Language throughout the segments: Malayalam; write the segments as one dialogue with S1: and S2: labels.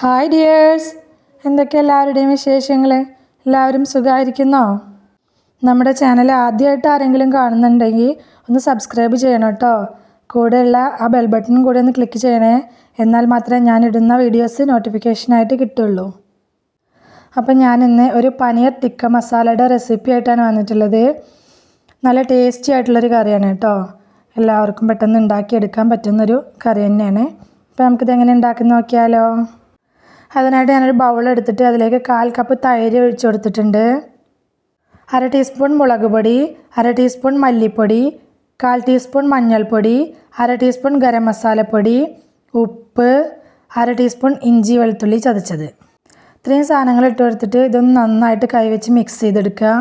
S1: ഹായ് ഡിയേഴ്സ് എന്തൊക്കെ എല്ലാവരുടെയും വിശേഷങ്ങൾ എല്ലാവരും സുഖമായിരിക്കുന്നോ നമ്മുടെ ചാനൽ ആദ്യമായിട്ട് ആരെങ്കിലും കാണുന്നുണ്ടെങ്കിൽ ഒന്ന് സബ്സ്ക്രൈബ് ചെയ്യണം കേട്ടോ കൂടെയുള്ള ആ ബെൽ ബട്ടൺ കൂടി ഒന്ന് ക്ലിക്ക് ചെയ്യണേ. എന്നാൽ മാത്രമേ ഞാൻ ഇടുന്ന വീഡിയോസ് നോട്ടിഫിക്കേഷനായിട്ട് കിട്ടുള്ളൂ. അപ്പം ഞാൻ ഇന്ന് ഒരു പനീർ ടിക്ക മസാലയുടെ റെസിപ്പി ആയിട്ടാണ് വന്നിട്ടുള്ളത്. നല്ല ടേസ്റ്റി ആയിട്ടുള്ളൊരു കറിയാണ് കേട്ടോ എല്ലാവർക്കും പെട്ടെന്ന് ഉണ്ടാക്കിയെടുക്കാൻ പറ്റുന്നൊരു കറി തന്നെയാണ്. അപ്പോൾ നമുക്കിത് എങ്ങനെ ഉണ്ടാക്കി നോക്കിയാലോ? അതിനായിട്ട് ഞാനൊരു ബൗൾ എടുത്തിട്ട് അതിലേക്ക് കാൽ കപ്പ് തൈര് ഒഴിച്ചു കൊടുത്തിട്ടുണ്ട്. അര ടീസ്പൂൺ മുളക് പൊടി അര ടീസ്പൂൺ മല്ലിപ്പൊടി കാൽ ടീസ്പൂൺ മഞ്ഞൾപ്പൊടി അര ടീസ്പൂൺ ഗരം മസാലപ്പൊടി ഉപ്പ് അര ടീസ്പൂൺ ഇഞ്ചി വെളുത്തുള്ളി ചതച്ചത്. ഇത്രയും സാധനങ്ങൾ ഇട്ട് കൊടുത്തിട്ട് ഇതൊന്ന് നന്നായിട്ട് കൈവച്ച് മിക്സ് ചെയ്തെടുക്കുക.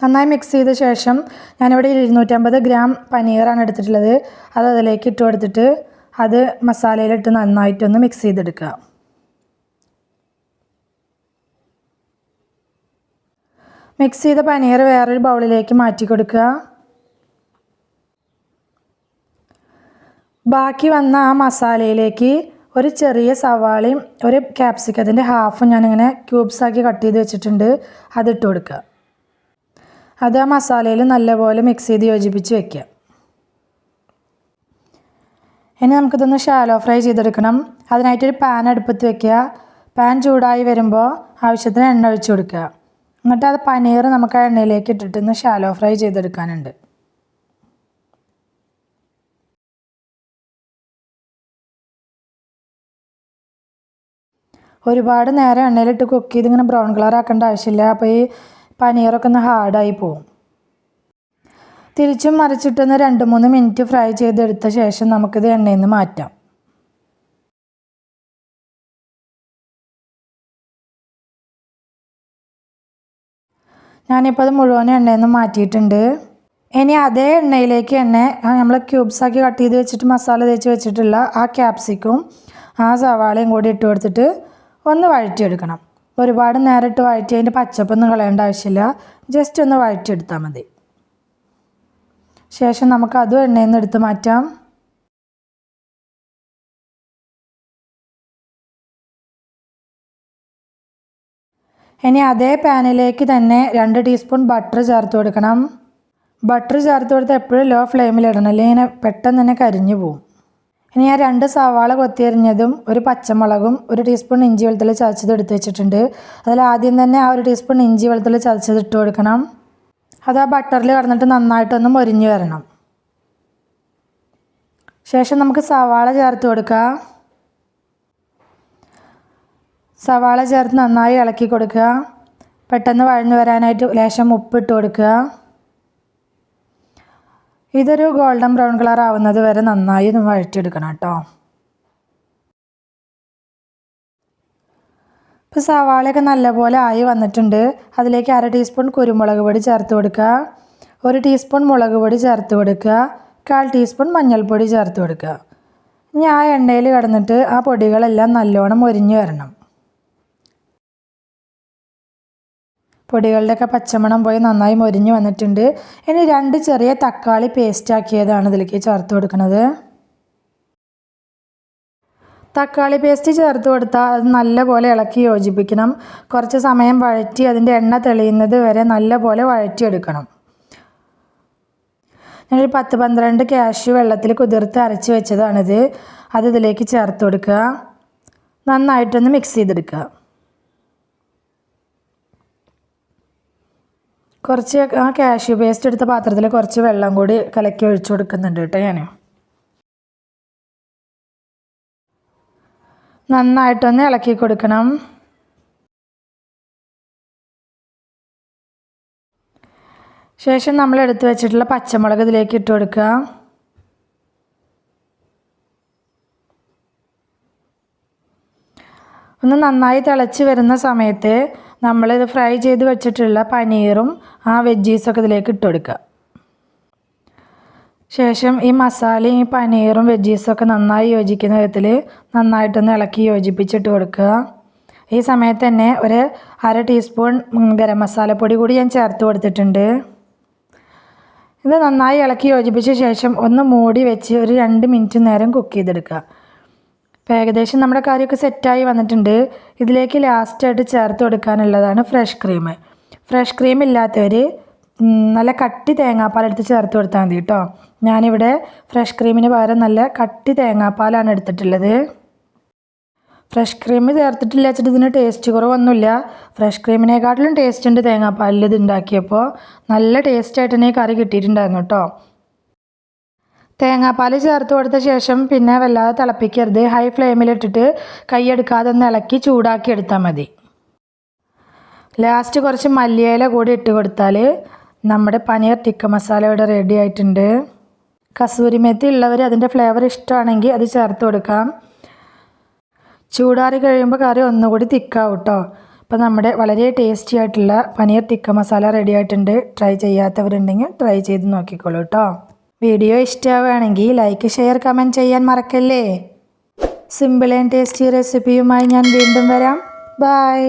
S1: നന്നായി മിക്സ് ചെയ്ത ശേഷം ഞാനിവിടെ ഇരുന്നൂറ്റമ്പത് ഗ്രാം പനീറാണ് എടുത്തിട്ടുള്ളത്. അത് അതിലേക്ക് ഇട്ട് കൊടുത്തിട്ട് അത് മസാലയിലിട്ട് നന്നായിട്ടൊന്ന് മിക്സ് ചെയ്തെടുക്കുക. മിക്സ് ചെയ്ത പനീർ വേറൊരു ബൗളിലേക്ക് മാറ്റി കൊടുക്കുക ബാക്കി വന്ന ആ മസാലയിലേക്ക് ഒരു ചെറിയ സവാളയും ഒരു ക്യാപ്സിക്കത്തിന്റെ ഹാഫും ഞാനിങ്ങനെ ക്യൂബ്സ് ആക്കി കട്ട് ചെയ്ത് വെച്ചിട്ടുണ്ട്. അതിട്ട് കൊടുക്കുക. അത് ആ മസാലയിൽ നല്ലപോലെ മിക്സ് ചെയ്ത് യോജിപ്പിച്ച് വെക്കുക. ഇനി നമുക്കിതൊന്ന് ഷാലോ ഫ്രൈ ചെയ്തെടുക്കണം. അതിനായിട്ടൊരു പാൻ അടുപ്പത്ത് വെക്കുക. പാൻ ചൂടായി വരുമ്പോൾ ആവശ്യത്തിന് എണ്ണ ഒഴിച്ച് കൊടുക്കുക. എന്നിട്ട് അത് പനീർ നമുക്ക് ആ എണ്ണയിലേക്ക് ഇട്ടിട്ട് ഒന്ന് ഷാലോ ഫ്രൈ ചെയ്തെടുക്കാനുണ്ട്. ഒരുപാട് നേരം എണ്ണയിലിട്ട് കുക്ക് ചെയ്ത് ഇങ്ങനെ ബ്രൗൺ കളർ ആക്കേണ്ട ആവശ്യമില്ല. അപ്പോൾ ഈ പനീറൊക്കെ ഒന്ന് ഹാർഡായി പോവും. തിരിച്ചും മറിച്ചിട്ടൊന്ന് രണ്ട് മൂന്ന് മിനിറ്റ് ഫ്രൈ ചെയ്തെടുത്ത ശേഷം നമുക്കിത് എണ്ണയിൽ നിന്ന് മാറ്റാം. ഞാനിപ്പോൾ അത് മുഴുവൻ എണ്ണയിൽ നിന്ന് മാറ്റിയിട്ടുണ്ട്. ഇനി അതേ എണ്ണയിലേക്ക് തന്നെ നമ്മൾ ക്യൂബ്സ് ആക്കി കട്ട് ചെയ്ത് വെച്ചിട്ട് മസാല തേച്ച് വെച്ചിട്ടുള്ള ആ ക്യാപ്സിക്കും ആ സവാളയും കൂടി ഇട്ട് കൊടുത്തിട്ട് ഒന്ന് വഴറ്റിയെടുക്കണം. ഒരുപാട് നേരം ഇട്ട് വഴറ്റി അതിന്റെ പച്ചപ്പൊന്നും കളയേണ്ട ആവശ്യമില്ല. ജസ്റ്റ് ഒന്ന് വഴറ്റിയെടുത്താൽ മതി. ശേഷം നമുക്ക് അതും എണ്ണയിൽ നിന്ന് എടുത്ത് മാറ്റാം. ഇനി അതേ പാനിലേക്ക് തന്നെ രണ്ട് ടീസ്പൂൺ ബട്ടർ ചേർത്ത് കൊടുക്കണം. ബട്ടർ ചേർത്ത് കൊടുത്ത് എപ്പോഴും ലോ ഫ്ലെയിമിലിടണം അല്ലെങ്കിൽ പെട്ടെന്ന് തന്നെ കരിഞ്ഞു പോകും ഇനി ഞാൻ രണ്ട് സവാള കൊത്തിയരിഞ്ഞതും ഒരു പച്ചമുളകും ഒരു ടീസ്പൂൺ ഇഞ്ചി വെളുത്തുള്ളി ചതച്ചത് എടുത്ത് വെച്ചിട്ടുണ്ട്. അതിൽ ആദ്യം തന്നെ ആ ഒരു ടീസ്പൂൺ ഇഞ്ചി വെളുത്തുള്ളി ചതച്ചത് ഇട്ട് കൊടുക്കണം. അത് ആ ബട്ടറിൽ കടന്നിട്ട് നന്നായിട്ടൊന്ന് മൊരിഞ്ഞ് വരണം. ശേഷം നമുക്ക് സവാള ചേർത്ത് കൊടുക്കുക സവാള ചേർത്ത് നന്നായി ഇളക്കി കൊടുക്കുക. പെട്ടെന്ന് വഴഞ്ഞു വരാനായിട്ട് ലേശം ഉപ്പിട്ട് കൊടുക്കുക. ഇതൊരു ഗോൾഡൻ ബ്രൗൺ കളർ ആവുന്നത് വരെ നന്നായി വഴറ്റിയെടുക്കണം കേട്ടോ. ഇപ്പോൾ സവാളയൊക്കെ നല്ലപോലെ ആയി വന്നിട്ടുണ്ട്. അതിലേക്ക് അര ടീസ്പൂൺ കുരുമുളക് പൊടി ചേർത്ത് കൊടുക്കുക. ഒരു ടീസ്പൂൺ മുളക് പൊടി ചേർത്ത് കൊടുക്കുക. കാൽ ടീസ്പൂൺ മഞ്ഞൾപ്പൊടി ചേർത്ത് കൊടുക്കുക. ഇനി ആ എണ്ണയിൽ കിടന്നിട്ട് ആ പൊടികളെല്ലാം നല്ലോണം ഒരിഞ്ഞു വരണം. പൊടികളുടെയൊക്കെ പച്ചമണം പോയി നന്നായി മൊരിഞ്ഞ് വന്നിട്ടുണ്ട്. ഇനി രണ്ട് ചെറിയ തക്കാളി പേസ്റ്റ് ആക്കിയതാണ് ഇതിലേക്ക് ചേർത്ത് കൊടുക്കുന്നത്. തക്കാളി പേസ്റ്റ് ചേർത്ത് കൊടുത്താൽ അത് നല്ലപോലെ ഇളക്കി യോജിപ്പിക്കണം. കുറച്ച് സമയം വഴറ്റി അതിന്റെ എണ്ണ തെളിയുന്നത് വരെ നല്ലപോലെ വഴറ്റിയെടുക്കണം. ഞാനൊരു പത്ത് പന്ത്രണ്ട് കാഷ്യൂ വെള്ളത്തിൽ കുതിർത്ത് അരച്ച് വെച്ചതാണിത്. അത് ഇതിലേക്ക് ചേർത്ത് കൊടുക്കുക. നന്നായിട്ടൊന്ന് മിക്സ് ചെയ്തെടുക്കുക. കുറച്ച് ആ കാഷ്യൂ പേസ്റ്റ് എടുത്ത പാത്രത്തിൽ കുറച്ച് വെള്ളം കൂടി കലക്കി ഒഴിച്ചു കൊടുക്കുന്നുണ്ട് കേട്ടോ ഞാൻ നന്നായിട്ടൊന്ന് ഇളക്കി കൊടുക്കണം. ശേഷം നമ്മൾ എടുത്തു വെച്ചിട്ടുള്ള പച്ചമുളക് ഇതിലേക്ക് ഇട്ട് കൊടുക്കുക. ഒന്ന് നന്നായി തിളച്ച് വരുന്ന സമയത്ത് നമ്മളിത് ഫ്രൈ ചെയ്ത് വെച്ചിട്ടുള്ള പനീറും ആ വെജീസൊക്കെ ഇതിലേക്ക് ഇട്ട് കൊടുക്കുക. ശേഷം ഈ മസാലയും ഈ പനീറും ഒക്കെ നന്നായി യോജിക്കുന്ന വിധത്തിൽ നന്നായിട്ടൊന്ന് ഇളക്കി യോജിപ്പിച്ചിട്ട് കൊടുക്കുക. ഈ സമയത്ത് തന്നെ ഒരു അര ടീസ്പൂൺ ഗരം മസാലപ്പൊടി കൂടി ഞാൻ ചേർത്ത് കൊടുത്തിട്ടുണ്ട്. ഇത് നന്നായി ഇളക്കി യോജിപ്പിച്ച ശേഷം ഒന്ന് മൂടി വെച്ച് ഒരു രണ്ട് മിനിറ്റ് നേരം കുക്ക് ചെയ്തെടുക്കുക. അപ്പോൾ ഏകദേശം നമ്മുടെ കാര്യമൊക്കെ സെറ്റായി വന്നിട്ടുണ്ട്. ഇതിലേക്ക് ലാസ്റ്റായിട്ട് ചേർത്ത് കൊടുക്കാനുള്ളതാണ് ഫ്രഷ് ക്രീം ഫ്രഷ് ക്രീം ഇല്ലാത്തവർ നല്ല കട്ടി തേങ്ങാപ്പാലെടുത്ത് ചേർത്ത് കൊടുത്താൽ മതി കേട്ടോ ഞാനിവിടെ ഫ്രഷ് ക്രീമിന് പകരം നല്ല കട്ടി തേങ്ങാപ്പാലാണ് എടുത്തിട്ടുള്ളത്. ഫ്രഷ് ക്രീം ചേർത്തിട്ടില്ല വെച്ചിട്ട് ഇതിന് ടേസ്റ്റ് കുറവൊന്നുമില്ല. ഫ്രഷ് ക്രീമിനെക്കാട്ടിലും ടേസ്റ്റ് ഉണ്ട് തേങ്ങാപ്പാലിൽ ഇത് ഉണ്ടാക്കിയപ്പോൾ നല്ല ടേസ്റ്റ് ആയിട്ട് തന്നെ കറി കിട്ടിയിട്ടുണ്ടായിരുന്നു കേട്ടോ തേങ്ങാപ്പാൽ ചേർത്ത് കൊടുത്ത ശേഷം പിന്നെ വല്ലാതെ തിളപ്പിക്കരുത്. ഹൈ ഫ്ലെയിമിലിട്ടിട്ട് കൈയെടുക്കാതെ ഒന്ന് ഇളക്കി ചൂടാക്കി എടുത്താൽ മതി. ലാസ്റ്റ് കുറച്ച് മല്ലിയില കൂടി ഇട്ട് കൊടുത്താൽ നമ്മുടെ പനീർ ടിക്ക മസാല ഇവിടെ റെഡി ആയിട്ടുണ്ട്. കസൂരി മെത്തി ഉള്ളവർ അതിന്റെ ഫ്ലേവർ ഇഷ്ടമാണെങ്കിൽ അത് ചേർത്ത് കൊടുക്കാം. ചൂടാറി കഴിയുമ്പോൾ കറി ഒന്നുകൂടി തിക്കാവും കേട്ടോ അപ്പോൾ നമ്മുടെ വളരെ ടേസ്റ്റി ആയിട്ടുള്ള പനീർ ടിക്ക മസാല റെഡി ആയിട്ടുണ്ട്. ട്രൈ ചെയ്യാത്തവരുണ്ടെങ്കിൽ ട്രൈ ചെയ്ത് നോക്കിക്കോളൂ കേട്ടോ വീഡിയോ ഇഷ്ടമാവുകയാണെങ്കിൽ ലൈക്ക് ഷെയർ കമന്റ് ചെയ്യാൻ മറക്കല്ലേ? സിമ്പിൾ ആൻഡ് ടേസ്റ്റി റെസിപ്പിയുമായി ഞാൻ വീണ്ടും വരാം. ബൈ